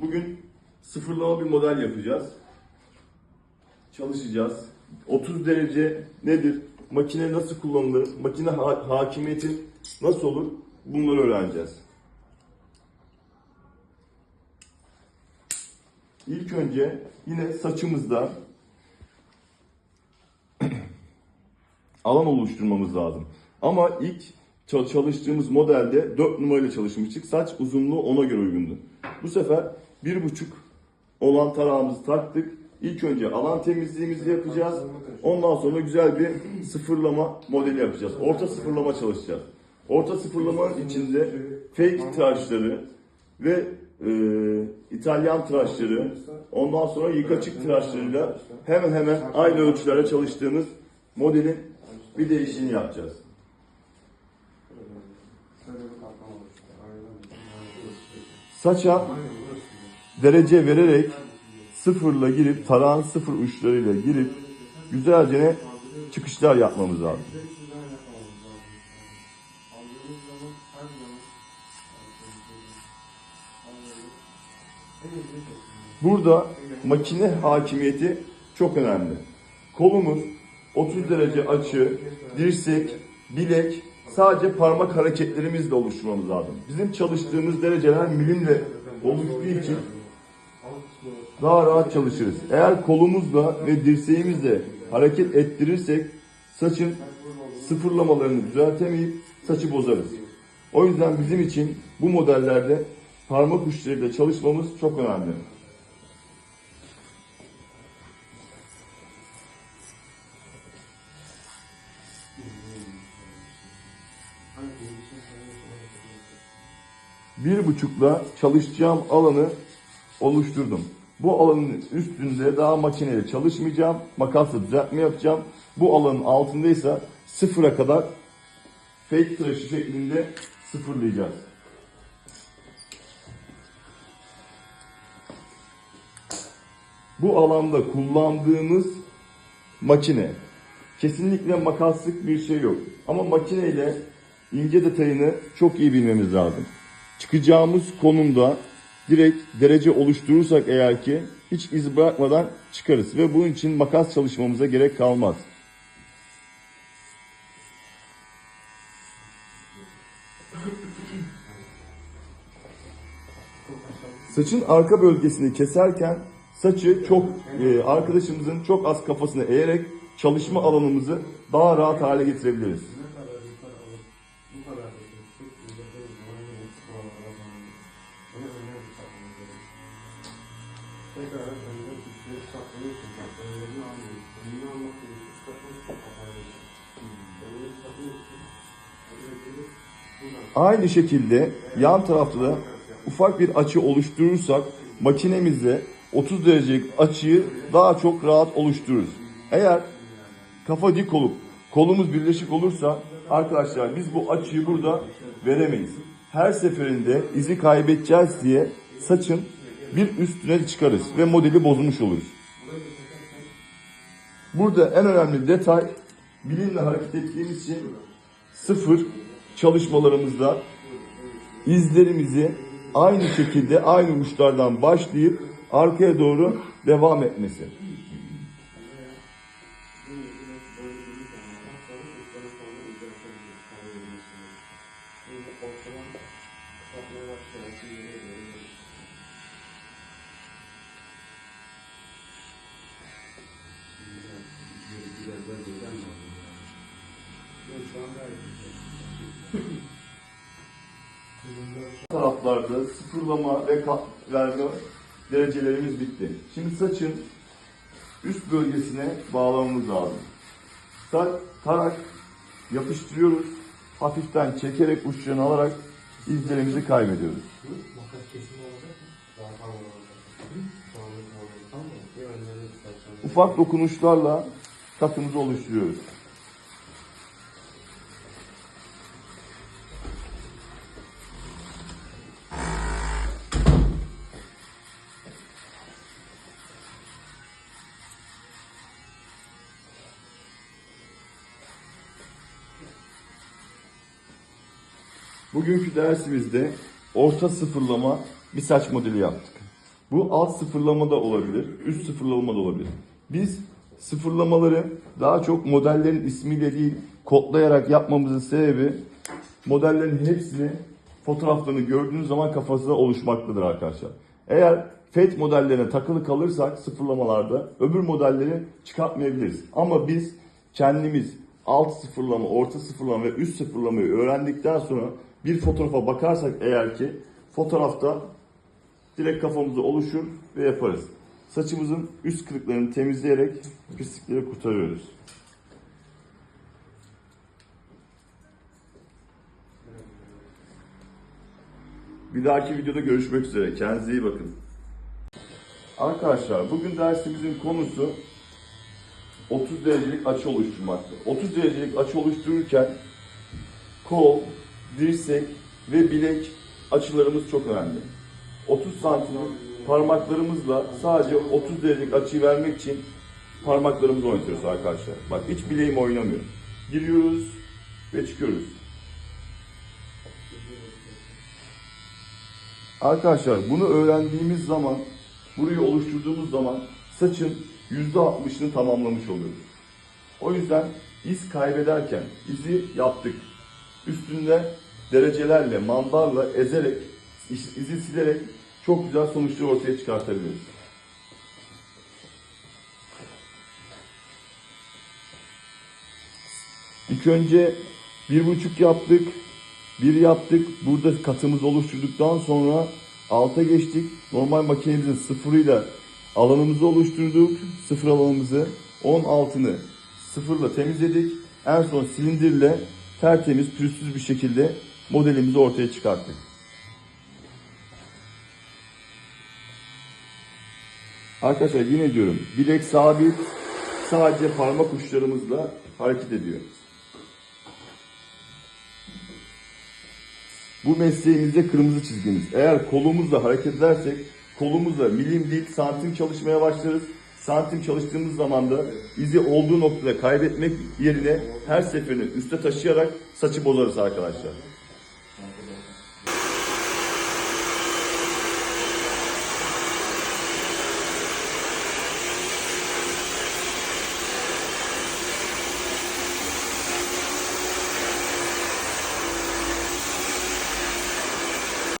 Bugün sıfırlama bir model yapacağız. Çalışacağız. 30 derece nedir? Makine nasıl kullanılır? Makine ha- hakimiyeti nasıl olur? Bunları öğreneceğiz. İlk önce yine saçımızda alan oluşturmamız lazım. Ama ilk çal- çalıştığımız modelde 4 numarayla çalışmıştık. Saç uzunluğu ona göre uygundu. Bu sefer 1,5 olan tarağımızı taktık. İlk önce alan temizliğimizi yapacağız. Ondan sonra güzel bir sıfırlama modeli yapacağız. Orta sıfırlama çalışacağız. Orta sıfırlama içinde fake tıraşları ve e, İtalyan tıraşları, ondan sonra yıkaçık tıraşlarıyla hemen hemen aynı ölçülerde çalıştığımız modelin bir değişini yapacağız. Saça derece vererek sıfırla girip tarağın sıfır uçlarıyla girip güzelce çıkışlar yapmamız lazım. Burada makine hakimiyeti çok önemli. Kolumuz 30 derece açı, dirsek, bilek sadece parmak hareketlerimizle oluşturmamız lazım. Bizim çalıştığımız dereceler milimle oluştuğu için daha rahat çalışırız. Eğer kolumuzla ve dirseğimizle hareket ettirirsek saçın sıfırlamalarını düzeltemeyip saçı bozarız. O yüzden bizim için bu modellerde parmak uçlarıyla çalışmamız çok önemli. bir buçukla çalışacağım alanı oluşturdum. Bu alanın üstünde daha makineyle çalışmayacağım. Makasla düzeltme yapacağım. Bu alanın altındaysa sıfıra kadar fake tıraşı şeklinde sıfırlayacağız. Bu alanda kullandığımız makine. Kesinlikle makaslık bir şey yok. Ama makineyle ince detayını çok iyi bilmemiz lazım. Çıkacağımız konumda direkt derece oluşturursak eğer ki hiç iz bırakmadan çıkarız ve bunun için makas çalışmamıza gerek kalmaz. Saçın arka bölgesini keserken saçı çok e, arkadaşımızın çok az kafasını eğerek çalışma alanımızı daha rahat hale getirebiliriz. Aynı şekilde yan tarafta da ufak bir açı oluşturursak makinemizde 30 derecelik açıyı daha çok rahat oluştururuz. Eğer kafa dik olup kolumuz birleşik olursa arkadaşlar biz bu açıyı burada veremeyiz. Her seferinde izi kaybedeceğiz diye saçın bir üstüne çıkarız ve modeli bozmuş oluruz. Burada en önemli detay bilimle hareket ettiğimiz için sıfır çalışmalarımızda izlerimizi aynı şekilde aynı uçlardan başlayıp arkaya doğru devam etmesi. taraflarda sıfırlama ve verme derecelerimiz bitti. Şimdi saçın üst bölgesine bağlamamız lazım. Saç, tarak yapıştırıyoruz. Hafiften çekerek uçlarını alarak izlerimizi kaybediyoruz. Makas kesimi olacak mı? Bugünkü dersimizde orta sıfırlama bir saç modeli yaptık. Bu alt sıfırlama da olabilir, üst sıfırlama da olabilir. Biz sıfırlamaları daha çok modellerin ismiyle değil, kodlayarak yapmamızın sebebi modellerin hepsini fotoğraflarını gördüğünüz zaman kafasında oluşmaktadır arkadaşlar. Eğer FET modellerine takılı kalırsak sıfırlamalarda öbür modelleri çıkartmayabiliriz. Ama biz kendimiz alt sıfırlama, orta sıfırlama ve üst sıfırlamayı öğrendikten sonra bir fotoğrafa bakarsak eğer ki fotoğrafta direkt kafamızda oluşur ve yaparız. Saçımızın üst kırıklarını temizleyerek pislikleri kurtarıyoruz. Bir dahaki videoda görüşmek üzere. Kendinize iyi bakın. Arkadaşlar bugün dersimizin konusu 30 derecelik açı oluşturmaktı. 30 derecelik açı oluştururken kol, dirsek ve bilek açılarımız çok önemli. 30 santimlik parmaklarımızla sadece 30 derecelik açıyı vermek için parmaklarımızı oynatıyoruz arkadaşlar. Bak hiç bileğim oynamıyor. Giriyoruz ve çıkıyoruz. Arkadaşlar bunu öğrendiğimiz zaman, burayı oluşturduğumuz zaman saçın %60'ını tamamlamış oluyoruz. O yüzden iz kaybederken izi yaptık. Üstünde derecelerle, mandarla ezerek, izi silerek çok güzel sonuçlar ortaya çıkartabiliriz. İlk önce bir buçuk yaptık, bir yaptık. Burada katımızı oluşturduktan sonra alta geçtik. Normal makinemizin sıfırıyla alanımızı oluşturduk. Sıfır alanımızı 10 altını sıfırla temizledik. En son silindirle tertemiz, pürüzsüz bir şekilde modelimizi ortaya çıkarttık. Arkadaşlar yine diyorum bilek sabit sadece parmak uçlarımızla hareket ediyor. Bu mesleğimizde kırmızı çizgimiz. Eğer kolumuzla hareket edersek kolumuzla milim değil santim çalışmaya başlarız. Santim çalıştığımız zaman da izi olduğu noktada kaybetmek yerine her seferini üste taşıyarak saçı bozarız arkadaşlar.